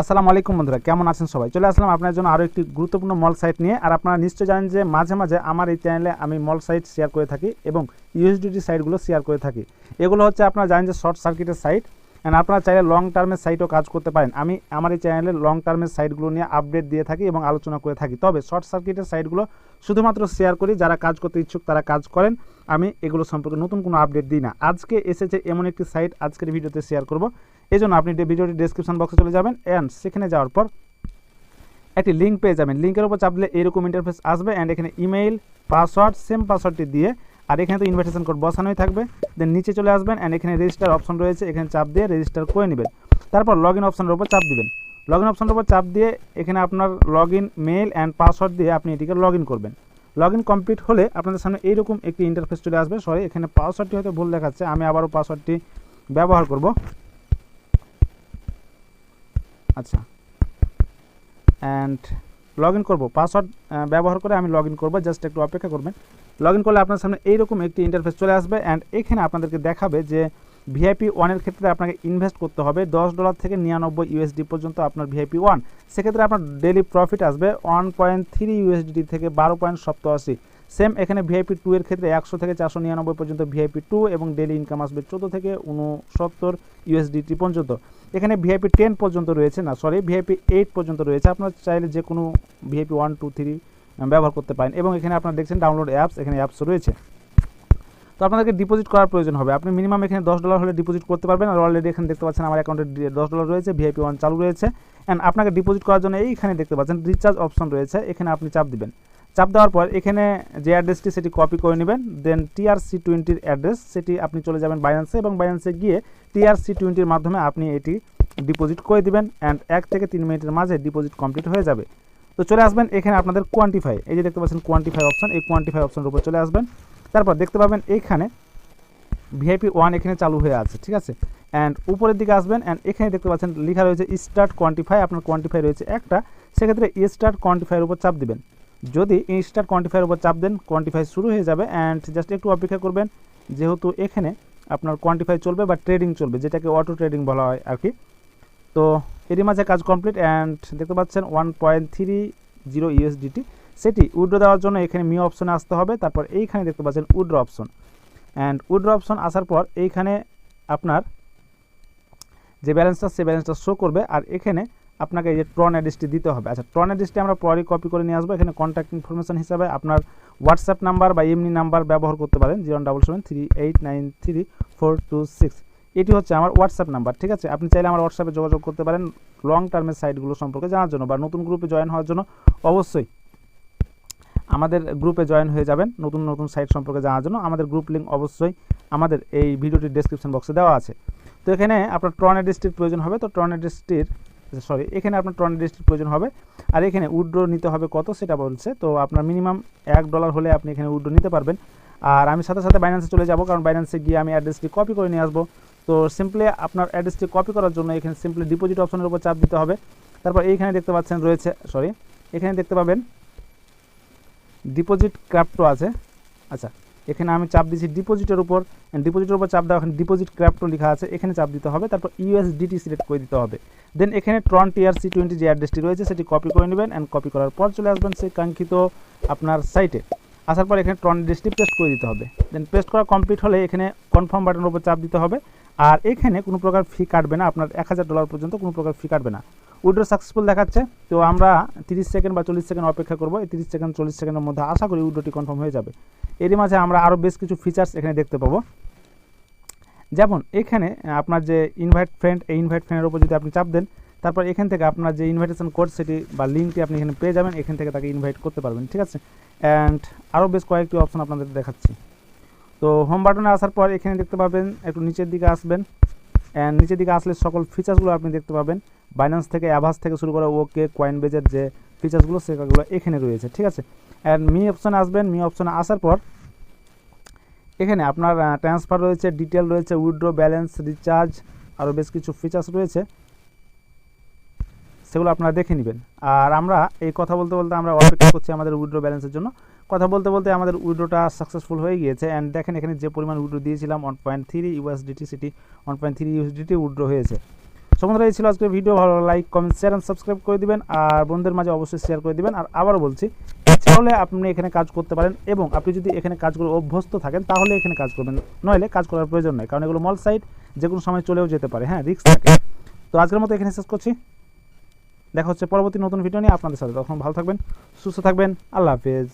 আসসালামু আলাইকুম বন্ধুরা, কেমন আছেন সবাই? চলে আসলাম আপনার জন্য আরও একটি গুরুত্বপূর্ণ মল সাইট নিয়ে। আর আপনারা নিশ্চয়ই জানেন যে মাঝে মাঝে আমার এই চ্যানেলে আমি মল সাইট শেয়ার করে থাকি এবং ইউএসডিটি সাইটগুলো শেয়ার করে থাকি। এগুলো হচ্ছে আপনারা জানেন যে শর্ট সার্কিটের সাইট অ্যান্ড আপনারা চাইলে লং টার্মের সাইটও কাজ করতে পারেন। আমি আমার এই চ্যানেলে লং টার্মের সাইটগুলো নিয়ে আপডেট দিয়ে থাকি এবং আলোচনা করে থাকি। তবে শর্ট সার্কিটের সাইটগুলো শুধুমাত্র শেয়ার করি, যারা কাজ করতে ইচ্ছুক তারা কাজ করেন। আমি এগুলো সম্পর্কে নতুন কোনো আপডেট দিই না। আজকে এসেছে এমন একটি সাইট আজকের ভিডিওতে শেয়ার করব। এই জন্য আপনি ভিডিওটি ডেসক্রিপশন বক্সে চলে যাবেন অ্যান্ড সেখানে যাওয়ার পর একটি লিঙ্ক পেয়ে যাবেন। লিঙ্কের উপর চাপলে এরকম ইন্টারফেস আসবে অ্যান্ড এখানে ইমেইল পাসওয়ার্ড সেম পাসওয়ার্ডটি দিয়ে আর এখানে তো ইনভাইটেশন কোড বসানোই থাকবে। দেন নিচে চলে আসবেন অ্যান্ড এখানে রেজিস্টার অপশন রয়েছে, এখানে চাপ দিয়ে রেজিস্টার করে নেবেন। তারপর লগ ইন অপশনের উপর চাপ দিবেন। লগ ইন অপশনের উপর চাপ দিয়ে এখানে আপনার log in mail and password দিয়ে আপনি এটিকে লগ ইন করবেন। লগ ইন কমপ্লিট হলে আপনাদের সামনে এইরকম একটি ইন্টারফেস চলে আসবে। সরি এখানে পাসওয়ার্ডটি হয়তো ভুল দেখাচ্ছে, আমি আবারও পাসওয়ার্ডটি ব্যবহার করব। আচ্ছা। অ্যান্ড লগ ইন করব পাসওয়ার্ড ব্যবহার করে আমি লগ ইন করব। জাস্ট একটু অপেক্ষা করবেন। লগ ইন করলে আপনার সামনে এইরকম একটি ইন্টারফেস চলে আসবে অ্যান্ড এখানে আপনাদেরকে দেখাবে যে ভিআইপি ওয়ানের ক্ষেত্রে আপনাকে ইনভেস্ট করতে হবে। দশ ডলার থেকে নিরানব্বই ইউএসডি পর্যন্ত আপনার ভিআইপি ওয়ান সেক্ষেত্রে আপনার ডেলি প্রফিট আসবে ওয়ান পয়েন্ট থ্রি ইউএসডি থেকে বারো পয়েন্ট সপ্তাশি। সেম এখানে ভিআইপি টু এর ক্ষেত্রে একশো থেকে চারশো নিরানব্বই পর্যন্ত ভিআইপি টু এবং ডেলি ইনকাম আসবে চোদ্দ থেকে উনসত্তর ইউএসডিটি পর্যন্ত। এখানে ভিআইপি টেন পর্যন্ত রয়েছে, না সরি ভিআইপি এইট পর্যন্ত রয়েছে। আপনার চাইলে যে কোনো ভিআইপি ওয়ান টু থ্রি ব্যবহার করতে পারেন। এবং এখানে আপনারা দেখছেন ডাউনলোড অ্যাপস এখানে অ্যাপস রয়েছে। তো আপনাদেরকে ডিপোজিট করার প্রয়োজন হবে। আপনি মিনিমাম এখানে দশ ডলার হলে ডিপোজিট করতে পারবেন। আর অলরেডি এখানে দেখতে পাচ্ছেন আমার অ্যাকাউন্টে দশ ডলার রয়েছে ভিআইপি ওয়ান চালু রয়েছে। অ্যান্ড আপনাকে ডিপোজিট করার জন্য এইখানে দেখতে পাচ্ছেন রিচার্জ অপশন রয়েছে। এখানে আপনি চাপ দিবেন। চাপ দেওয়ার পর এখানে যে অ্যাড্রেসটি সেটি কপি করে নেবেন দেন টিআরসি টোয়েন্টির অ্যাড্রেস, সেটি আপনি চলে যাবেন বাইন্যান্সে এবং বাইন্যান্সে গিয়ে টিআরসি টোয়েন্টির মাধ্যমে আপনি এটি ডিপোজিট করে দিবেন অ্যান্ড এক থেকে তিন মিনিটের মাঝে ডিপোজিট কমপ্লিট হয়ে যাবে। তো চলে আসবেন এখানে আপনাদের কোয়ান্টিফাই এই যে দেখতে পাচ্ছেন কোয়ান্টিফাই অপশন এই কোয়ান্টিফাই অপশনের উপর চলে আসবেন। তারপর দেখতে পাবেন এইখানে ভিআইপি ওয়ান এখানে চালু হয়ে আছে, ঠিক আছে? অ্যান্ড উপরের দিকে আসবেন অ্যান্ড এখানে দেখতে পাচ্ছেন লেখা রয়েছে স্টার্ট কোয়ান্টিফাই আপনার কোয়ান্টিফাই রয়েছে একটা, সেক্ষেত্রে স্টার্ট কোয়ান্টিফাইয়ের উপর চাপ দিবেন। যদি স্টার্ট কোয়ান্টিফাইয়ের উপর চাপ দেন কোয়ান্টিফাই শুরু হয়ে যাবে অ্যান্ড জাস্ট একটু অপেক্ষা করবেন, যেহেতু এখানে আপনার কোয়ান্টিফাই চলবে বা ট্রেডিং চলবে, যেটাকে অটো ট্রেডিং বলা হয় আর কি তো এরই মাঝে কাজ কমপ্লিট অ্যান্ড দেখতে পাচ্ছেন one point three zero USDT সেটি উইড্রো দেওয়ার জন্য এখানে মিও অপশনে আসতে হবে, তারপর এইখানে দেখতে পাচ্ছেন withdraw option and withdraw option আসার পর এইখানে আপনার যে ব্যালেন্সটা সে ব্যালেন্সটা শো করবে, আর এখানে আপনাকে এই যে ট্রন অ্যাড্রেসটি দিতে হবে। আচ্ছা ট্রন অ্যাড্রেসটি আমরা পরে কপি করে নিয়ে আসব। এখানে কন্ট্যাক্ট ইনফরমেশন হিসাবে আপনার হোয়াটসঅ্যাপ নাম্বার বা এমনি নাম্বার ব্যবহার করতে পারেন zero double seven three eight nine three four two six এটি হচ্ছে আমার হোয়াটসঅ্যাপ নাম্বার ঠিক আছে? আপনি চাইলে আমার হোয়াটসঅ্যাপে যোগাযোগ করতে পারেন লং টার্মের সাইটগুলো সম্পর্কে জানার জন্য বা নতুন গ্রুপে জয়েন হওয়ার জন্য। অবশ্যই আমাদের গ্রুপে জয়েন হয়ে যাবেন, নতুন নতুন সাইট সম্পর্কে জানার জন্য। আমাদের গ্রুপ লিঙ্ক অবশ্যই আমাদের এই ভিডিওটির ডেসক্রিপশন বক্সে দেওয়া আছে। তো এখানে আপনার ট্রন অ্যাড্রেসটির প্রয়োজন হবে। তো ট্রন অ্যাড্রেসটির সরি, এখানে আপনার ট্রন অ্যাড্রেসটির প্রয়োজন হবে। আর এখানে উইড্রো নিতে হবে কত সেটা বলছে। তো আপনার মিনিমাম এক ডলার হলে আপনি এখানে উইড্রো নিতে পারবেন। আর আমি সাথে সাথে বাইন্যান্সে চলে যাব, কারণ বাইন্যান্সে গিয়ে আমি অ্যাড্রেসটি কপি করে নিয়ে আসব। তো সিম্পলি আপনার অ্যাড্রেসটি কপি করার জন্য এখানে সিম্পলি ডিপোজিট অপশনের উপর চাপ দিতে হবে। তারপর এইখানে দেখতে পাচ্ছেন রয়েছে, সরি, এখানে দেখতে পাবেন ডিপোজিট ক্র্যাপ্টো আছে। আচ্ছা এখানে আমি চাপ দিচ্ছি ডিপোজিটের উপর ডিপোজিটের উপর চাপ দেওয়া এখানে ডিপোজিট ক্র্যাপ্টো লেখা আছে, এখানে চাপ দিতে হবে, তারপর ইউএসডিটি সিলেক্ট করে দিতে হবে। দেন এখানে ট্রন টিআরসি টোয়েন্টি যে অ্যাড্রেসটি রয়েছে, সেটি কপি করে নেবেন অ্যান্ড কপি করার পর চলে আসবেন সেই কাঙ্ক্ষিত আপনার সাইটে আসার পর এখানে ট্রন অ্যাড্রেসটি পেস্ট করে দিতে হবে। দেন পেস্ট করা কমপ্লিট হলে এখানে কনফার্ম বাটনের উপর চাপ দিতে হবে। আর এখানে কোনো প্রকার ফি কাটবে না, আপনার এক হাজার ডলার পর্যন্ত কোনো প্রকার ফি কাটবে না। উইড্রো সাকসেসফুল দেখাচ্ছে। তো আমরা তিরিশ সেকেন্ড বা চল্লিশ সেকেন্ড অপেক্ষা করব। এই তিরিশ সেকেন্ড, চল্লিশ সেকেন্ডের মধ্যে আশা করি উইড্রোটি কনফার্ম হয়ে যাবে। এরই মাঝে আমরা আরও বেশ কিছু ফিচার্স এখানে দেখতে পাবো। যেমন এখানে আপনার যে ইনভাইট ফ্রেন্ড এই ইনভাইট ফ্রেন্ডের উপর যদি আপনি চাপ দেন, তারপর এখান থেকে আপনার যে ইনভাইটেশন কোড সেটি বা লিঙ্কটি আপনি এখানে পেয়ে যাবেন। এখান থেকে তাকে ইনভাইট করতে পারবেন, ঠিক আছে? অ্যান্ড আরও বেশ কয়েকটি অপশন আপনাদের দেখাচ্ছি। তো হোম বাটনে আসার পর এখানে দেখতে পাবেন, একটু নিচের দিকে আসবেন। অ্যান্ড নিচের দিকে আসলে সকল ফিচার্সগুলো আপনি দেখতে পাবেন। বাইন্যান্স থেকে অ্যাভাস থেকে শুরু করে ওকে কয়েন বেজের যে ফিচার্সগুলো সেগুলো এখানে রয়েছে, ঠিক আছে? অ্যান্ড মি অপশানে আসবেন। মি অপশানে আসার পর এখানে আপনার ট্রান্সফার রয়েছে ডিটেল রয়েছে উইড্রো ব্যালেন্স রিচার্জ আরও বেশ কিছু ফিচার্স রয়েছে। সেগুলো আপনারা দেখে নেবেন। আর আমরা এই কথা বলতে বলতে আমরা অপেক্ষা করছি আমাদের উইড্রো ব্যালেন্সের জন্য। কথা বলতে বলতে আমাদের উইড্রোটা সাকসেসফুল হয়ে গিয়েছে অ্যান্ড দেখেন এখানে যে পরিমাণ উইড্রো দিয়েছিলাম one point three USDT city one point three USDT withdraw হয়েছে। সো বন্ধুরা, এই ছিল আজকের ভিডিও ভালো like comment share and subscribe করে দিবেন। আর বন্ধুদের মাঝে অবশ্যই শেয়ার করে দিবেন। আর আবারও বলছি তাহলে আপনি এখানে কাজ করতে পারেন এবং আপনি যদি এখানে কাজ করে অভ্যস্ত থাকেন, তাহলে এখানে কাজ করবেন। নইলে কাজ করার প্রয়োজন নেই, কারণ এগুলো মল সাইট যে কোনো সময় চলেও যেতে পারে। হ্যাঁ রিক্স থাকে। তো আজকের মতো এখানে শেষ করছি। দেখা হচ্ছে পরবর্তী নতুন ভিডিও নিয়ে আপনাদের সাথে। তখন ভালো থাকবেন, সুস্থ থাকবেন। আল্লাহ হাফেজ।